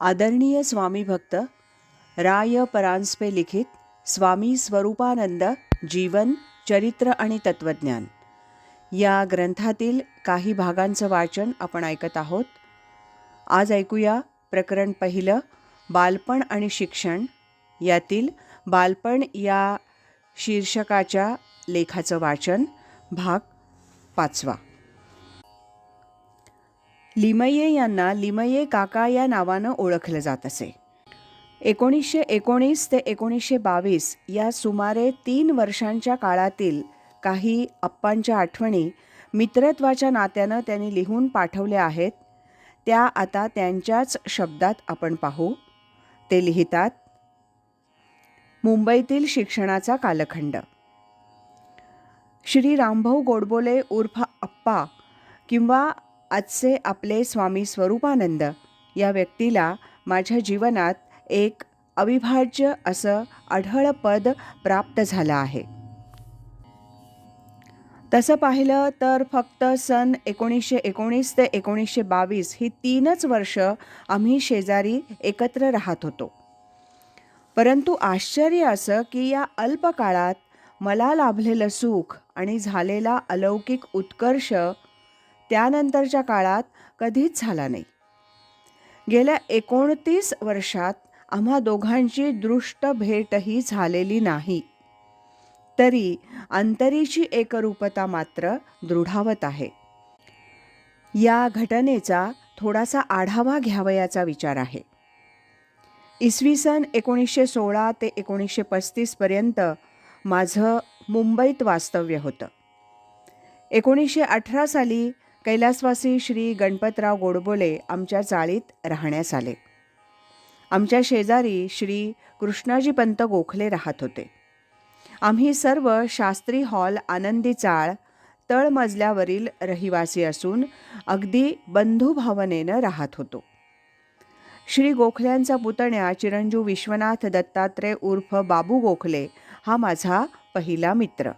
आदरणीय स्वामी भक्त राय परांजपे लिखित स्वामी स्वरूपानंद जीवन चरित्र आणि तत्वज्ञान या ग्रंथातील काही भागांचं वाचन आपण ऐकत आहोत. आज ऐकूया प्रकरण पहिलं बालपण आणि शिक्षण. यातील बालपण या शीर्षकाच्या लेखाचं वाचन भाग पाचवा. लिमये यांना लिमये काका या नावानं ओळखलं जात असे. एकोणीसशे एकोणीस ते एकोणीसशे बावीस या सुमारे तीन वर्षांच्या काळातील काही अप्पांच्या आठवणी मित्रत्वाच्या नात्यानं त्यांनी लिहून पाठवल्या आहेत. त्या आता त्यांच्याच शब्दात आपण पाहू. ते लिहितात मुंबईतील शिक्षणाचा कालखंड. श्री रामभाऊ गोडबोले उर्फ अप्पा किंवा आजचे आपले स्वामी स्वरूपानंद या व्यक्तीला माझ्या जीवनात एक अविभाज्य असं अढळ पद प्राप्त झालं आहे. तसं पाहिलं तर फक्त सन एकोणीसशे एकोणीस ते एकोणीसशे बावीस ही तीनच वर्ष आम्ही शेजारी एकत्र राहत होतो. परंतु आश्चर्य असं की या अल्प काळात मला लाभलेलं सुख आणि झालेला अलौकिक उत्कर्ष त्यानंतरच्या काळात कधीच झाला नाही. गेल्या एकोणतीस वर्षात आम्हा दोघांची दृष्ट भेटही झालेली नाही. तरी अंतरीची एकरूपता मात्र दृढावत आहे. या घटनेचा थोडासा आढावा घ्यावयाचा विचार आहे. इसवी सन एकोणीसशे सोळा ते एकोणीसशे पस्तीसपर्यंत माझं मुंबईत वास्तव्य होतं. एकोणीसशे अठरा साली कैलासवासी श्री गणपतराव गोडबोले आमच्या चाळीत राहण्यास आले. आमच्या शेजारी श्री कृष्णाजी पंत गोखले राहत होते. आम्ही सर्व शास्त्री हॉल आनंदी चाळ तळमजल्यावरील रहिवासी असून अगदी बंधुभावनेनं राहत होतो. श्री गोखल्यांचा पुतण्या चिरंजीव विश्वनाथ दत्तात्रय उर्फ बाबू गोखले हा माझा पहिला मित्र.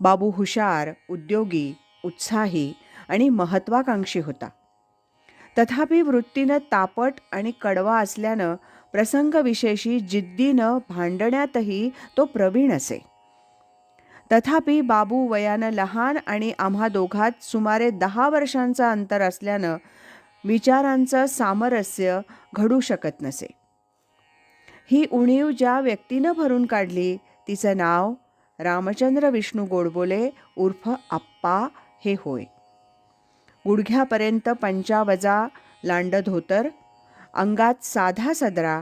बाबू हुशार उद्योगी उत्साही आणि महत्त्वाकांक्षी होता. तथापि वृत्तीनं तापट आणि कडवा असल्यानं प्रसंगविशेषी जिद्दीनं भांडण्यातही तो प्रवीण असे. तथापि बाबू वयानं लहान आणि आम्हा दोघात सुमारे दहा वर्षांचं अंतर असल्यानं विचारांचं सामरस्य घडू शकत नसे. ही उणीव ज्या व्यक्तीनं भरून काढली तिचं नाव रामचंद्र विष्णू गोडबोले उर्फ आप्पा हे होय. गुडघ्यापर्यंत पंचावजा लांड धोतर अंगात साधा सदरा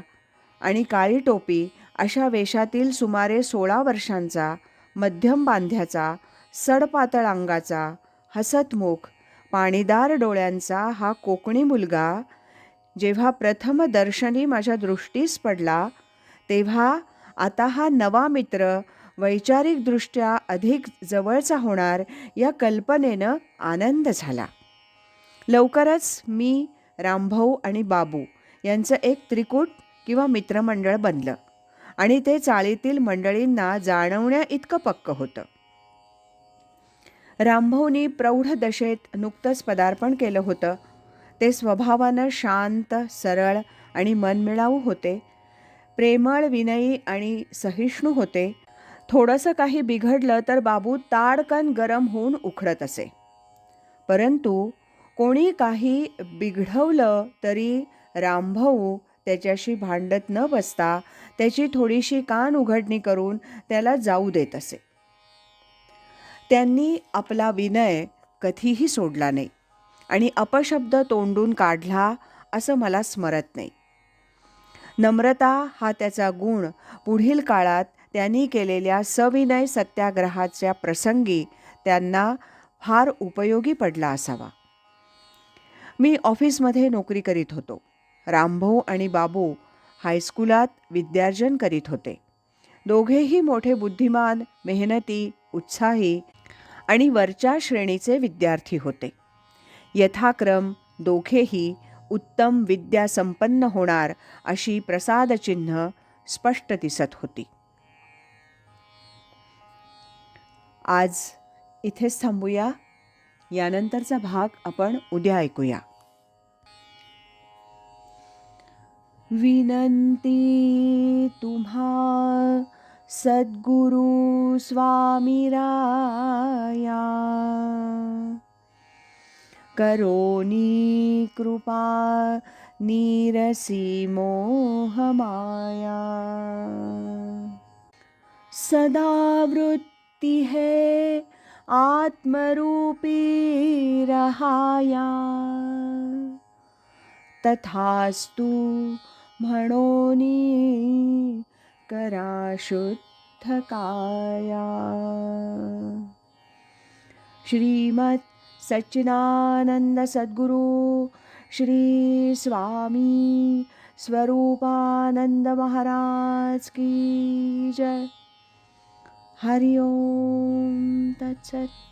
आणि काळी टोपी अशा वेशातील सुमारे सोळा वर्षांचा मध्यम बांध्याचा सडपातळ अंगाचा हसतमुख पाणीदार डोळ्यांचा हा कोकणी मुलगा जेव्हा प्रथम दर्शनी माझ्या दृष्टीस पडला तेव्हा आता हा नवा मित्र वैचारिकदृष्ट्या अधिक जवळचा होणार या कल्पनेनं आनंद झाला. लवकरच मी रामभाऊ आणि बाबू यांचं एक त्रिकूट किंवा मित्रमंडळ बनलं. आणि ते चाळीतील मंडळींना जाणवण्या इतकं पक्क होतं. रामभाऊनी प्रौढ दशेत नुकतंच पदार्पण केलं होतं. ते स्वभावानं शांत सरळ आणि मनमिळावू होते. प्रेमळ विनयी आणि सहिष्णू होते. थोडंसं काही बिघडलं तर बाबू ताडकन गरम होऊन उखडत असे. परंतु कोणी काही बिघडवलं तरी रामभाऊ त्याच्याशी भांडत न बसता त्याची थोडीशी कान उघडणी करून त्याला जाऊ देत असे. त्यांनी आपला विनय कधीही सोडला नाही आणि अपशब्द तोंडून काढला असं मला स्मरत नाही. नम्रता हा त्याचा गुण पुढील काळात त्यांनी केलेल्या सविनय सत्याग्रहाच्या प्रसंगी त्यांना फार उपयोगी पडला असावा. मी ऑफिसमध्ये नोकरी करीत होतो. रामभाऊ आणि बाबू हायस्कूलात विद्यार्जन करीत होते. दोघेही मोठे बुद्धिमान मेहनती उत्साही आणि वरच्या श्रेणीचे विद्यार्थी होते. यथाक्रम दोघेही उत्तम विद्या संपन्न होणार अशी प्रसादचिन्ह स्पष्ट दिसत होती. आज इथेच थांबूया. यानंतरचा भाग आपण उद्या ऐकूया. विनंती तुम्हा सद्गुरु स्वामी राया करोनी कृपा नीरसी मोहमाया। सदा वृत्ती है आत्मरूपी रहाया। तथास्तु म्हणून करा शुद्ध काया. श्रीमत सच्चिदानंद सद्गुरु श्री स्वामी स्वरूपानंद महाराज की जय. हरिओम तत्सत.